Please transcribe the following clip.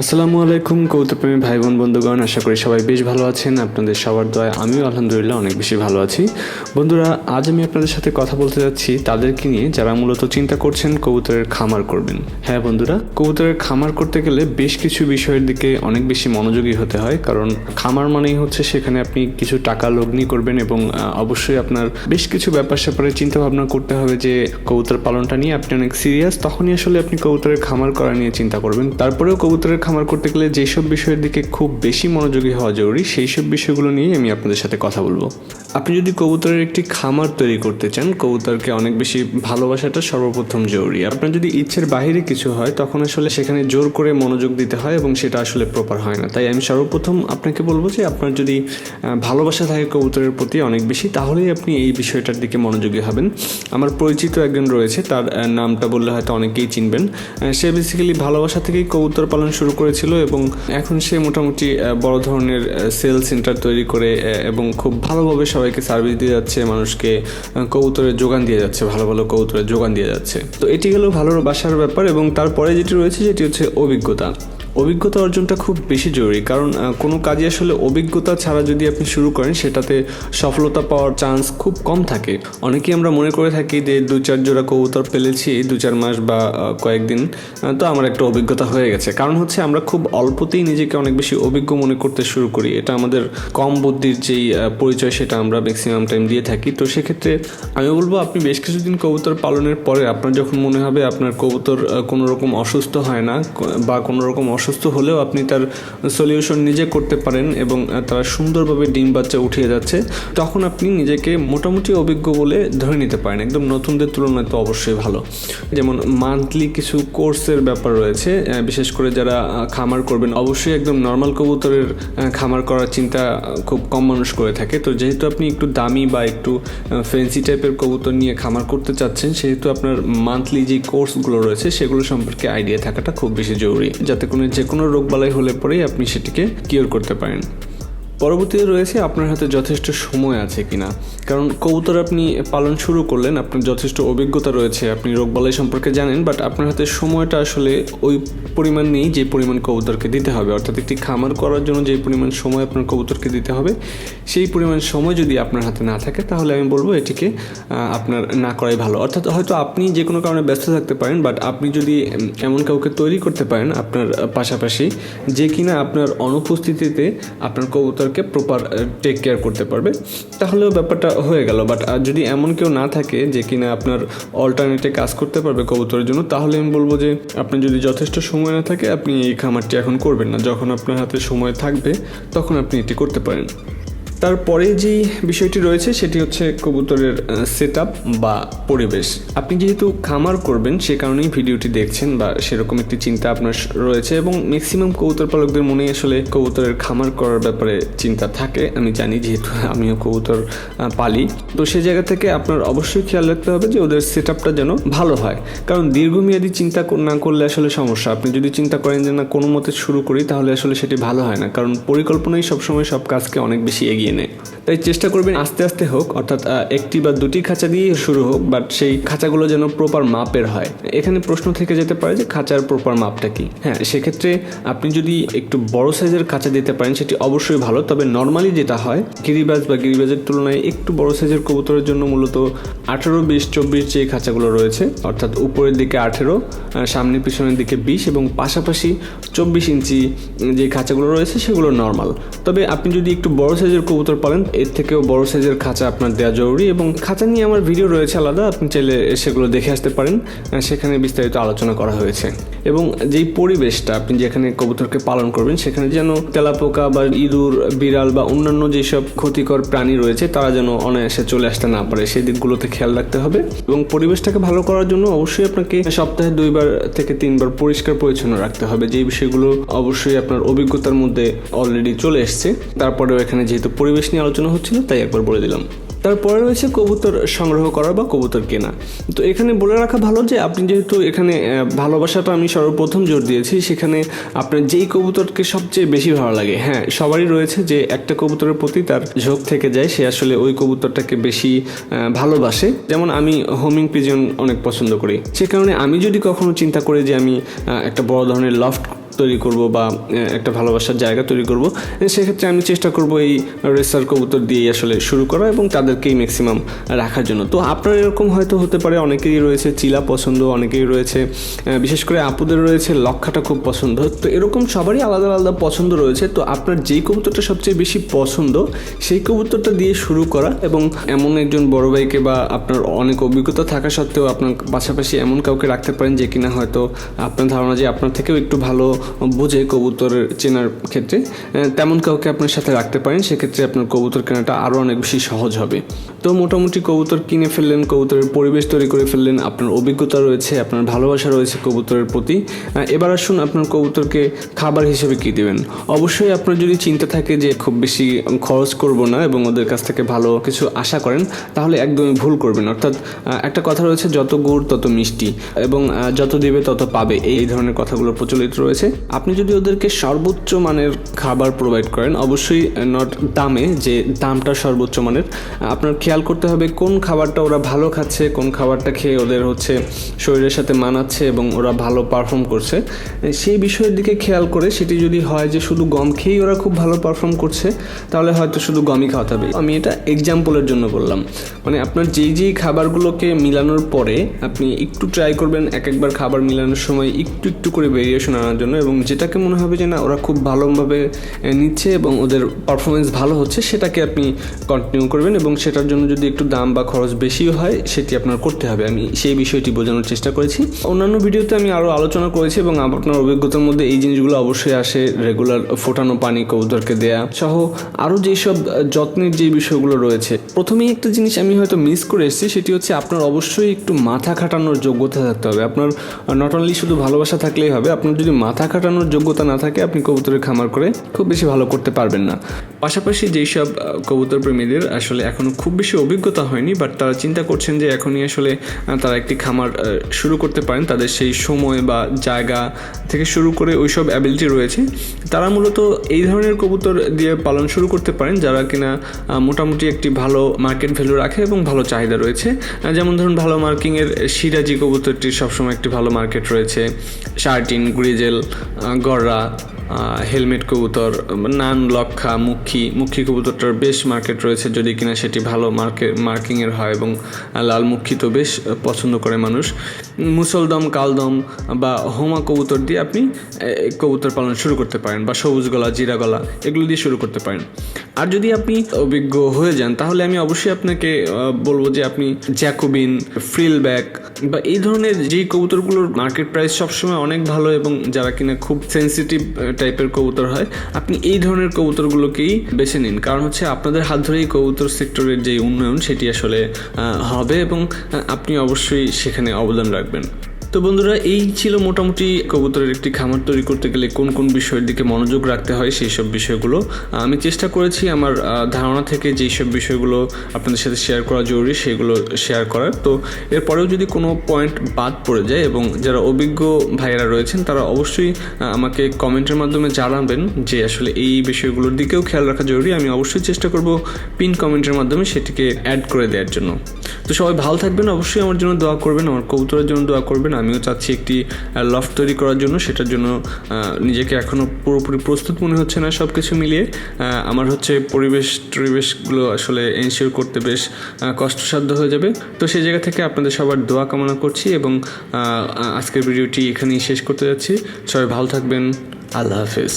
আসসালামু আলাইকুম কৌতুপ্রেমী ভাই বোন বন্ধুগণ। আশা করি সবাই বেশ ভালো আছেন। আপনাদের সবার দয়ায় আমিও আলহামদুলিল্লাহ অনেক বেশি ভালো আছি। বন্ধুরা, আজ আমি আপনাদের সাথে কথা বলতে যাচ্ছি তাদেরকে নিয়ে যারা মূলত চিন্তা করছেন কবুতরের খামার করবেন। হ্যাঁ বন্ধুরা, কবুতরের খামার করতে গেলে বেশ কিছু বিষয়ের দিকে অনেক বেশি মনোযোগী হতে হয়। কারণ খামার মানেই হচ্ছে সেখানে আপনি কিছু টাকা লগ্নি করবেন এবং অবশ্যই আপনার বেশ কিছু ব্যাপার স্যাপারে চিন্তা ভাবনা করতে হবে যে, কবুতর পালনটা নিয়ে আপনি অনেক সিরিয়াস তখনই আসলে আপনি কবুতরের খামার করা নিয়ে চিন্তা করবেন। তারপরেও কবুতরের খামার করতে গেলে যেসব বিষয়ের দিকে খুব বেশি মনোযোগী হওয়া জরুরি সেই সব বিষয়গুলো নিয়েই আমি আপনাদের সাথে কথা বলব। আপনি যদি কবুতরের একটি খামার তৈরি করতে চান, কবুতরকে অনেক বেশি ভালোবাসাটা সর্বপ্রথম জরুরি। আপনার যদি ইচ্ছের বাইরে কিছু হয়, তখন আসলে সেখানে জোর করে মনোযোগ দিতে হয় এবং সেটা আসলে প্রপার হয় না। তাই আমি সর্বপ্রথম আপনাকে বলব যে, আপনার যদি ভালোবাসা থাকে কবুতরের প্রতি অনেক বেশি, তাহলেই আপনি এই বিষয়টার দিকে মনোযোগী হবেন। আমার পরিচিত একজন রয়েছে, তার নামটা বললে হয়তো অনেকেই চিনবেন। সে বেসিক্যালি ভালোবাসা থেকেই কবুতর পালন শুরু করেছিল এবং এখন সে মোটামুটি বড় ধরনের সেল সেন্টার তৈরি করে এবং খুব ভালোভাবে সবাইকে সার্ভিস দিয়ে যাচ্ছে, মানুষকে কবুতরের যোগান দিয়ে যাচ্ছে, ভালো ভালো কবুতরের যোগান দিয়ে যাচ্ছে। তো এটি গেল ভালো বাসার ব্যাপার এবং তারপরে যেটি রয়েছে সেটি হচ্ছে অভিজ্ঞতা। অভিজ্ঞতা অর্জনটা খুব বেশি জরুরি, কারণ কোনো কাজে আসলে অভিজ্ঞতা ছাড়া যদি আপনি শুরু করেন, সেটাতে সফলতা পাওয়ার চান্স খুব কম থাকে। অনেকেই আমরা মনে করে থাকি যে, দু চার জোড়া কবুতর পেলেছি, দু চার মাস বা কয়েকদিন তো আমার একটা অভিজ্ঞতা হয়ে গেছে। কারণ হচ্ছে, আমরা খুব অল্পতেই নিজেকে অনেক বেশি অভিজ্ঞ মনে করতে শুরু করি। এটা আমাদের কম বুদ্ধির যেই পরিচয়, সেটা আমরা ম্যাক্সিমাম টাইম দিয়ে থাকি। তো সেক্ষেত্রে আমি বলব, আপনি বেশ কিছুদিন কবুতর পালনের পরে আপনার যখন মনে হবে আপনার কবুতর কোনো রকম অসুস্থ হয় না বা কোনো রকম অসুস্থ হলেও আপনি তার সলিউশন নিজে করতে পারেন এবং তারা সুন্দরভাবে ডিম বাচ্চা উঠিয়ে যাচ্ছে। তখন আপনি নিজেকে মোটামুটি অভিজ্ঞ বলে ধরে নিতে পারেন। একদম নতুনদের তুলনায় তো অবশ্যই ভালো। যেমন মান্থলি কিছু কোর্সের ব্যাপার রয়েছে বিশেষ করে যারা খামার করবেন, অবশ্যই একদম নর্মাল কবুতরের খামার করার চিন্তা খুব কম মানুষ করে থাকে। তো যেহেতু আপনি একটু দামি বা একটু ফ্যান্সি টাইপের কবুতর নিয়ে খামার করতে চাচ্ছেন, সেহেতু আপনার মান্থলি যে কোর্সগুলো রয়েছে, সেগুলো সম্পর্কে আইডিয়া থাকাটা খুব বেশি জরুরি। যাতে কোনো যে কোনো রোগবালাই হলে পরেই আপনি সেটিকে কিওর করতে পারেন। পরবর্তীতে রয়েছে আপনার হাতে যথেষ্ট সময় আছে কিনা। কারণ কবুতর আপনি পালন শুরু করলেন, আপনার যথেষ্ট অভিজ্ঞতা রয়েছে, আপনি রোগবালাই সম্পর্কে জানেন বাট আপনার হাতে সময়টা আসলে ওই পরিমাণ নেই যে পরিমাণ কবুতরকে দিতে হবে। অর্থাৎ একটি খামার করার জন্য যে পরিমাণ সময় আপনার কবুতরকে দিতে হবে, সেই পরিমাণ সময় যদি আপনার হাতে না থাকে, তাহলে আমি বলব এটিকে আপনার না করাই ভালো। অর্থাৎ হয়তো আপনি যে কোনো কারণে ব্যস্ত থাকতে পারেন বাট আপনি যদি এমন কাউকে তৈরি করতে পারেন, আপনার পাশাপাশি যে কিনা আপনার অনুপস্থিতিতে আপনার কবুতরকে প্রপার টেক কেয়ার করতে পারবে। তাহলেও ব্যাপারটা হয়ে গেল। বাট যদি এমন কেউ না থাকে যে কিনা আপনার অল্টারনেটে কাজ করতে পারবে কবুতরের জন্য, তাহলে আমি বলব যে আপনি যদি যথেষ্ট সময় না থাকে, আপনি এই খামারটি এখন করবেন না। যখন আপনার হাতে সময় থাকবে, তখন আপনি এটি করতে পারেন। তারপরে যেই বিষয়টি রয়েছে, সেটি হচ্ছে কবুতরের সেট বা পরিবেশ। আপনি যেহেতু খামার করবেন, সে কারণেই ভিডিওটি দেখছেন বা সেরকম একটি চিন্তা আপনার রয়েছে এবং ম্যাক্সিমাম কবুতর পালকদের মনেই আসলে কবুতরের খামার করার ব্যাপারে চিন্তা থাকে। আমি জানি যেহেতু আমিও কবুতর পালি। তো সে জায়গা থেকে আপনার অবশ্যই খেয়াল রাখতে হবে যে ওদের সেট যেন ভালো হয়। কারণ দীর্ঘমেয়াদী চিন্তা না করলে আসলে সমস্যা। আপনি যদি চিন্তা করেন যে না, কোনো মতে শুরু করি, তাহলে আসলে সেটি ভালো হয় না। কারণ পরিকল্পনাই সবসময় সব কাজকে অনেক বেশি এগিয়ে নেয় তাই চেষ্টা করবেন আস্তে আস্তে হোক, অর্থাৎ একটি বা দুটি খাঁচা দিয়ে শুরু হোক বাট সেই খাঁচাগুলো যেন প্রপার মাপের হয়। এখানে প্রশ্ন থেকে যেতে পারে যে খাঁচার প্রপার মাপটা কি। হ্যাঁ সেক্ষেত্রে আপনি যদি একটু বড় সাইজের খাঁচা দিতে পারেন, সেটি অবশ্যই ভালো। তবে নর্মালি যেটা হয়, গিরিবাজ বা গিরিবাজের তুলনায় একটু বড় সাইজের কবুতরের জন্য মূলত আঠেরো বিশ চব্বিশ যে খাঁচাগুলো রয়েছে, অর্থাৎ উপরের দিকে আঠেরো সামনে পিছনের দিকে বিশ এবং পাশাপাশি চব্বিশ ইঞ্চি যে খাঁচাগুলো রয়েছে, সেগুলো নর্মাল তবে আপনি যদি একটু বড় সাইজের কবুতর পালেন, এর থেকেও বড় সাইজের খাঁচা আপনার দেওয়া জরুরি এবং খাঁচা নিয়ে আমার ভিডিও রয়েছে আলাদা, আপনি চাইলে সেগুলো দেখে আসতে পারেন সেখানে বিস্তারিত আলোচনা করা হয়েছে। এবং যেই পরিবেশটা আপনি যেখানে কবুতরকে পালন করবেন, সেখানে যেন তেলাপোকা বা ইঁদুর, বিড়াল বা অন্যান্য যেসব ক্ষতিকর প্রাণী রয়েছে, তারা যেন অনায়াসে চলে আসতে না পারে, সেই দিকগুলোতে খেয়াল রাখতে হবে এবং পরিবেশটাকে ভালো করার জন্য অবশ্যই আপনাকে সপ্তাহে দুইবার থেকে তিনবার পরিষ্কার পরিচ্ছন্ন রাখতে হবে। যে বিষয়গুলো অবশ্যই আপনার অভিজ্ঞতার মধ্যে অলরেডি চলে এসছে, তারপরেও এখানে যেহেতু পরিবেশ নিয়ে আলোচনা হচ্ছিল, তাই একবার বলে দিলাম। তারপরে রয়েছে কবুতর সংগ্রহ করা বা কবুতর কেনা। তো এখানে বলে রাখা ভালো যে, আপনি যেহেতু এখানে ভালোবাসাটা আমি সর্বপ্রথম জোর দিয়েছি, সেখানে আপনার যেই কবুতরকে সবচেয়ে বেশি ভালো লাগে হ্যাঁ সবারই রয়েছে যে, একটা কবুতরের প্রতি তার ঝোঁক থেকে যায়, সে আসলে ওই কবুতরটাকে বেশি ভালোবাসে। যেমন আমি হোমিং পিজন অনেক পছন্দ করি। সে কারণে আমি যদি কখনো চিন্তা করি যে, আমি একটা বড় ধরনের লফট তৈরি করব বা একটা ভালোবাসার জায়গা তৈরি করব। সেক্ষেত্রে আমি চেষ্টা করব এই রেসার কবুতর দিয়েই আসলে শুরু করা এবং তাদেরকেই ম্যাক্সিমাম রাখার জন্য। তো আপনার এরকম হয়তো হতে পারে অনেকেই রয়েছে চিলা পছন্দ অনেকেই রয়েছে বিশেষ করে আপুদের রয়েছে লক্ষাটা খুব পছন্দ। তো এরকম সবারই আলাদা আলাদা পছন্দ রয়েছে। তো আপনার যেই কবুতরটা সবচেয়ে বেশি পছন্দ, সেই কবুতরটা দিয়ে শুরু করা এবং এমন একজন বড় ভাইকে বা আপনার অনেক অভিজ্ঞতা থাকা সত্ত্বেও আপনার পাশাপাশি এমন কাউকে রাখতে পারেন যে কিনা হয়তো আপনার ধারণা যে আপনার থেকেও একটু ভালো বোঝে কবুতরের চেনার ক্ষেত্রে তেমন কাউকে আপনার সাথে রাখতে পারেন, সেক্ষেত্রে আপনার কবুতর কেনাটা আরও অনেক বেশি সহজ হবে। তো মোটামুটি কবুতর কিনে ফেললেন, কবুতরের পরিবেশ তৈরি করে ফেললেন, আপনার অভিজ্ঞতা রয়েছে, আপনার ভালোবাসা রয়েছে কবুতরের প্রতি। এবার আসুন আপনার কবুতরকে খাবার হিসেবে কী দেবেন? অবশ্যই আপনার যদি চিন্তা থাকে যে খুব বেশি খরচ করব না এবং ওদের কাছ থেকে ভালো কিছু আশা করেন, তাহলে একদমই ভুল করবেন। অর্থাৎ একটা কথা রয়েছে, যত গুড় তত মিষ্টি এবং যত দেবে তত পাবে। এই ধরনের কথাগুলো প্রচলিত রয়েছে। আপনি যদি ওদেরকে সর্বোচ্চ মানের খাবার প্রোভাইড করেন, অবশ্যই নট দামে, যে দামটা সর্বোচ্চ মানের আপনার খেয়াল করতে হবে কোন খাবারটা ওরা ভালো খাচ্ছে, কোন খাবারটা খেয়ে ওদের হচ্ছে শরীরের সাথে মানাচ্ছে এবং ওরা ভালো পারফর্ম করছে। সেই বিষয়ের দিকে খেয়াল করে সেটি যদি হয় যে শুধু গম খেয়েই ওরা খুব ভালো পারফর্ম করছে, তাহলে হয়তো শুধু গমই খাওয়াতে হবে আমি এটা এক্সাম্পলের জন্য বললাম। মানে আপনার যেই যেই খাবারগুলোকে মিলানোর পরে আপনি একটু ট্রাই করবেন, এক একবার খাবার মিলানোর সময় একটু একটু করে ভেরিয়েশন আনার জন্য এবং যেটাকে মনে হবে যে না, ওরা খুব ভালোভাবে নিচ্ছে এবং ওদের পারফরমেন্স ভালো হচ্ছে, সেটাকে আপনি কন্টিনিউ করবেন এবং সেটার জন্য যদি একটু দাম বা খরচ বেশিও হয়, সেটি আপনার করতে হবে। আমি সেই বিষয়টি বোঝানোর চেষ্টা করেছি। অন্যান্য ভিডিওতে আমি আরও আলোচনা করেছি এবং আপনার অভিজ্ঞতার মধ্যে এই জিনিসগুলো অবশ্যই আসে। রেগুলার ফোটানো পানি কবুতরকে দেয়া সহ আরও যেসব যত্নের যে বিষয়গুলো রয়েছে। প্রথমেই একটা জিনিস আমি হয়তো মিস করে এসেছি, সেটি হচ্ছে আপনার অবশ্যই একটু মাথা খাটানোর যোগ্যতা থাকতে হবে। আপনার নট অনলি শুধু ভালোবাসা থাকলেই হবে, আপনার যদি মাথা খাটানোর যোগ্যতা না থাকে আপনি কবুতরের খামার করে খুব বেশি ভালো করতে পারবেন না। পাশাপাশি যেসব আহ, কবুতর প্রেমীদের আসলে এখনও খুব বেশি অভিজ্ঞতা হয়নি বাট তারা চিন্তা করছেন যে এখনই আসলে তারা একটি খামার শুরু করতে পারেন। তাদের সেই সময় বা জায়গা থেকে শুরু করে ওই সব অ্যাবিলিটি রয়েছে। তারা মূলত এই ধরনের কবুতর দিয়ে পালন শুরু করতে পারেন যারা কিনা মোটামুটি একটি ভালো মার্কেট ভ্যালু রাখে এবং ভালো চাহিদা রয়েছে। যেমন ধরুন ভালো মার্কিংয়ের সিরাজি কবুতরটির সবসময় একটি ভালো মার্কেট রয়েছে। শার্টিন গ্রিজেল গররা হেলমেট কবুতর, নান, লক্ষা, মুখী। মুখী কবুতরটার বেশ মার্কেট রয়েছে যদি কিনা সেটি ভালো মার্কেট মার্কিংয়ের হয় এবং লাল মুখী তো বেশ পছন্দ করে মানুষ। মুসলদম, কালদম বা হোমা কবুতর দিয়ে আপনি কবুতর পালন শুরু করতে পারেন বা সবুজ গলা, জিরা গলা, এগুলো দিয়ে শুরু করতে পারেন। আর যদি আপনি অভিজ্ঞ হয়ে যান, তাহলে আমি অবশ্যই আপনাকে বলব যে আপনি জ্যাকোবিন, ফ্রিল ব্যাক বা এই ধরনের যেই কবুতরগুলোর মার্কেট প্রাইস সবসময় অনেক ভালো এবং যারা কিনা খুব সেন্সিটিভ টাইপের কবুতর হয়, আপনি এই ধরনের কবুতরগুলোকেই বেছে নিন। কারণ হচ্ছে আপনাদের হাত ধরেই কবুতর সেক্টরের যে উন্নয়ন সেটি আসলে হবে এবং আপনি অবশ্যই সেখানে অবদান রাখবেন। তো বন্ধুরা, এই ছিল মোটামুটি কবুতরের একটি খামার তৈরি করতে গেলে কোন কোন বিষয়ের দিকে মনোযোগ রাখতে হয় সেই সব বিষয়গুলো। আমি চেষ্টা করেছি আমার ধারণা থেকে যেই সব বিষয়গুলো আপনাদের সাথে শেয়ার করা জরুরি সেগুলো শেয়ার করার। তো এরপরেও যদি কোনো পয়েন্ট বাদ পড়ে যায় এবং যারা অভিজ্ঞ ভাইয়েরা রয়েছেন, তারা অবশ্যই আমাকে কমেন্টের মাধ্যমে জানাবেন যে আসলে এই বিষয়গুলোর দিকেও খেয়াল রাখা জরুরি। আমি অবশ্যই চেষ্টা করব পিন কমেন্টের মাধ্যমে সেটিকে অ্যাড করে দেওয়ার জন্য। তো সবাই ভালো থাকবেন, অবশ্যই আমার জন্য দোয়া করবেন, আমার কবুতরের জন্য দোয়া করবেন। আমিও চাচ্ছি একটি লফট তৈরি করার জন্য। সেটার জন্য নিজেকে এখনও পুরোপুরি প্রস্তুত মনে হচ্ছে না সব কিছু মিলিয়ে আমার হচ্ছে পরিবেশ টরিবেশগুলো আসলে এনশিওর করতে বেশ কষ্টসাধ্য হয়ে যাবে। তো সেই জায়গা থেকে আপনাদের সবার দোয়া কামনা করছি এবং আজকের ভিডিওটি এখানেই শেষ করতে যাচ্ছি। সবাই ভালো থাকবেন। আল্লাহ হাফেজ।